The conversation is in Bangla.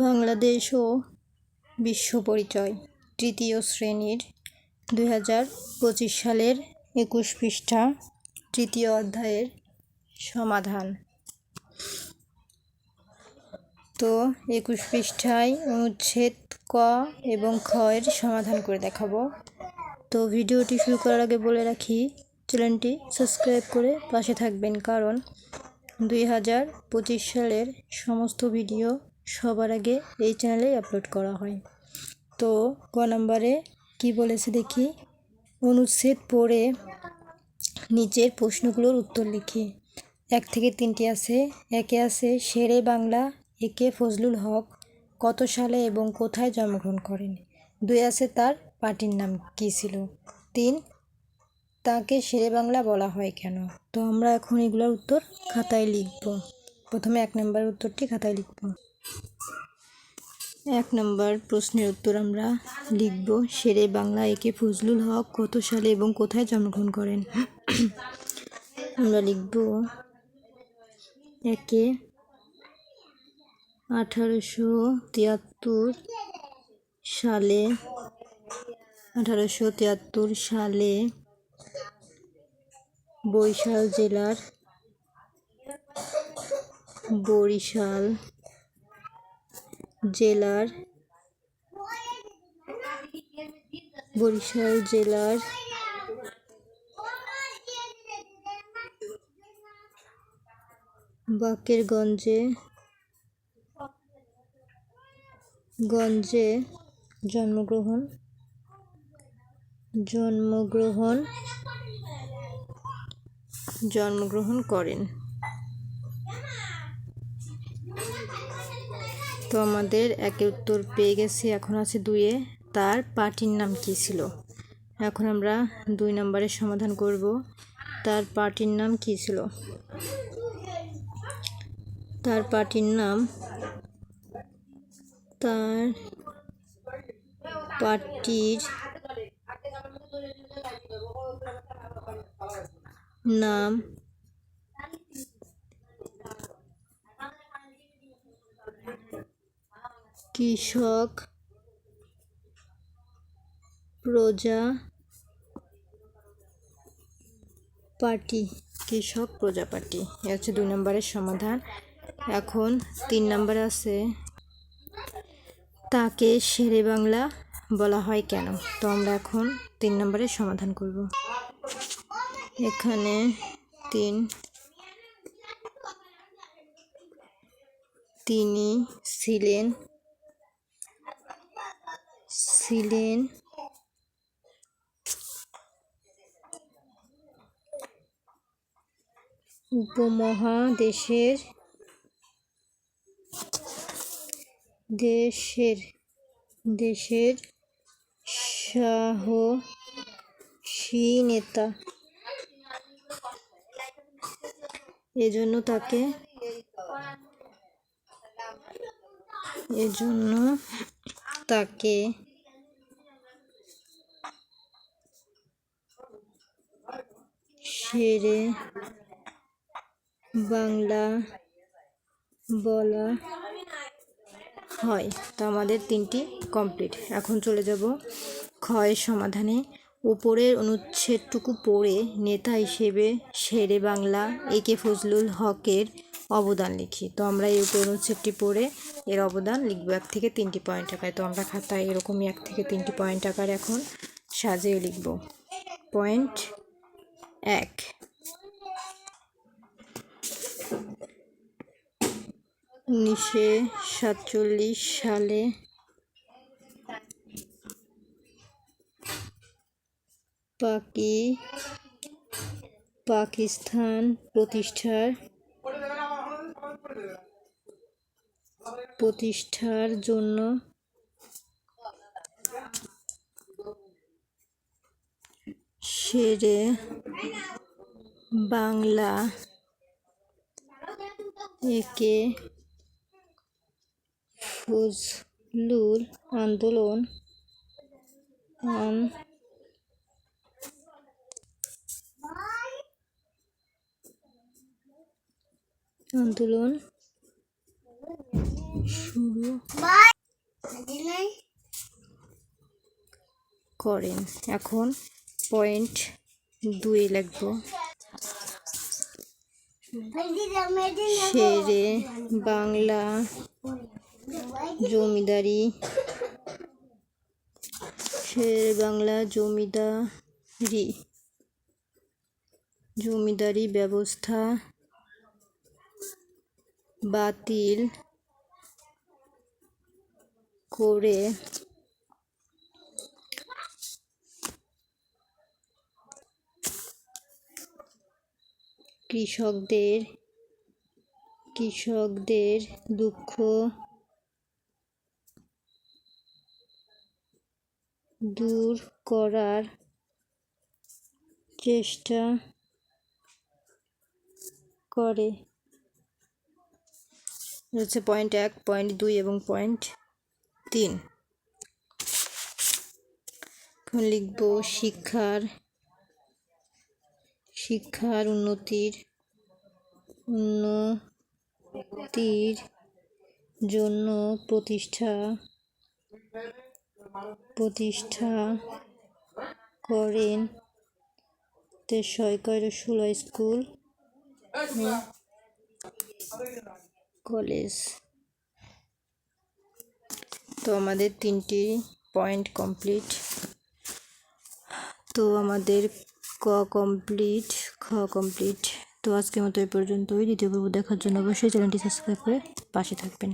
বাংলাদেশ ও বিশ্ব পরিচয়। তৃতীয় শ্রেণির দুই হাজার পঁচিশ সালের একুশ পৃষ্ঠা, তৃতীয় অধ্যায়ের সমাধান। তো একুশ পৃষ্ঠায় অনুচ্ছেদ ক এবং খ এর সমাধান করে দেখাবো। তো ভিডিওটি শুরু করার আগে বলে রাখি, চ্যানেলটি সাবস্ক্রাইব করে পাশে থাকবেন, কারণ দুই হাজার পঁচিশ সালের সমস্ত ভিডিও সবার আগে এই চ্যানেলে আপলোড করা হয়। তো ক নম্বরে কি বলেছে দেখি? অনুচ্ছেদ পড়ে নিচের প্রশ্নগুলোর উত্তর লিখি। এক থেকে তিনটি আছে। একে আছে শেরে বাংলা, একে ফজলুল হক, কত সালে এবং কোথায় জন্মগ্রহণ করেন? দুই আছে তার পার্টির নাম কী ছিল? তিন, তাকে শেরে বাংলা বলা হয় কেন? তো আমরা এখন এগুলোর উত্তর খাতায় লিখব। প্রথমে এক নম্বর উত্তরটি খাতায় লিখব। এক নম্বর প্রশ্নের উত্তর আমরা লিখব। শেরে বাংলা একে ফজলুল হক কত সালে এবং কোথায় জন্মগ্রহণ করেন? আমরা লিখব একে আঠারোশো তিয়াত্তর সালে, আঠারোশো তিয়াত্তর সালে বরিশাল জেলার বরিশাল জেলার বরিশাল জেলার বাকেরগঞ্জে গঞ্জে জন্মগ্রহণ জন্মগ্রহণ জন্মগ্রহণ করেন। তো আমাদের একের উত্তর পেয়ে গেছি, এখন আছে দুইয়ে। তার পার্টির নাম কী ছিল? এখন আমরা দুই নম্বরের সমাধান করব। তার পার্টির নাম কী ছিল? তার পার্টির নাম, তার পার্টির নাম কৃষক, প্রজা, পার্টি, কৃষক, প্রজা, পার্টি। হচ্ছে দুই নম্বরের সমাধান। এখন তিন নম্বর আছে, তাকে শেরে বাংলা বলা হয় কেন? তো আমরা এখন তিন নম্বরের সমাধান করব। এখানে তিন, তিনি ছিলেন ছিলেন। উপমহাদেশের দেশের দেশের সাহসী নেতা। এজন্য তাকে এজন্য তাকে শেরে বাংলা বলা হয়। তো আমাদের তিনটি কমপ্লিট এখন চলে যাব ক্ষয়ের সমাধানে। উপরের অনুচ্ছেদটুকু পড়ে নেতা হিসেবে শেরে বাংলা এ কে ফজলুল হকের অবদান লিখি। তো আমরা এই উপর অনুচ্ছেদটি পড়ে এর অবদান লিখব এক থেকে তিনটি পয়েন্ট আকারে। তো আমরা খাতায় এরকমই এক থেকে তিনটি পয়েন্ট আকার এখন সাজিয়ে লিখব। পয়েন্ট এক। উনিশশো সাতচল্লিশ সালে পাকি পাকিস্তান প্রতিষ্ঠার প্রতিষ্ঠার জন্য শেরে বাংলা একে ফজলুল আন্দোলন আন- আন্দোলন শুরু করেন। এখন পয়েন্ট দুই লিখব শেরে বাংলা জমিদারি। শের বাংলা জমিদারি। জমিদারি ব্যবস্থা বাতিল করে কৃষকদের কৃষকদের দুঃখ, দূর করার চেষ্টা করে। হচ্ছে পয়েন্ট এক পয়েন্ট দুই এবং পয়েন্ট তিন। এখন লিখব শিক্ষার শিক্ষার উন্নতির উন্নতির জন্য প্রতিষ্ঠা প্রতিষ্ঠা করেন তেসয় ষোলো স্কুল, কলেজ। তো আমাদের তিনটি পয়েন্ট কমপ্লিট। তো আমাদের ক কমপ্লিট, খ কমপ্লিট। তো আজকের মতো এই পর্যন্তই। দ্বিতীয় পর্ব দেখার জন্য অবশ্যই চ্যানেলটি সাবস্ক্রাইব করে পাশে থাকবেন।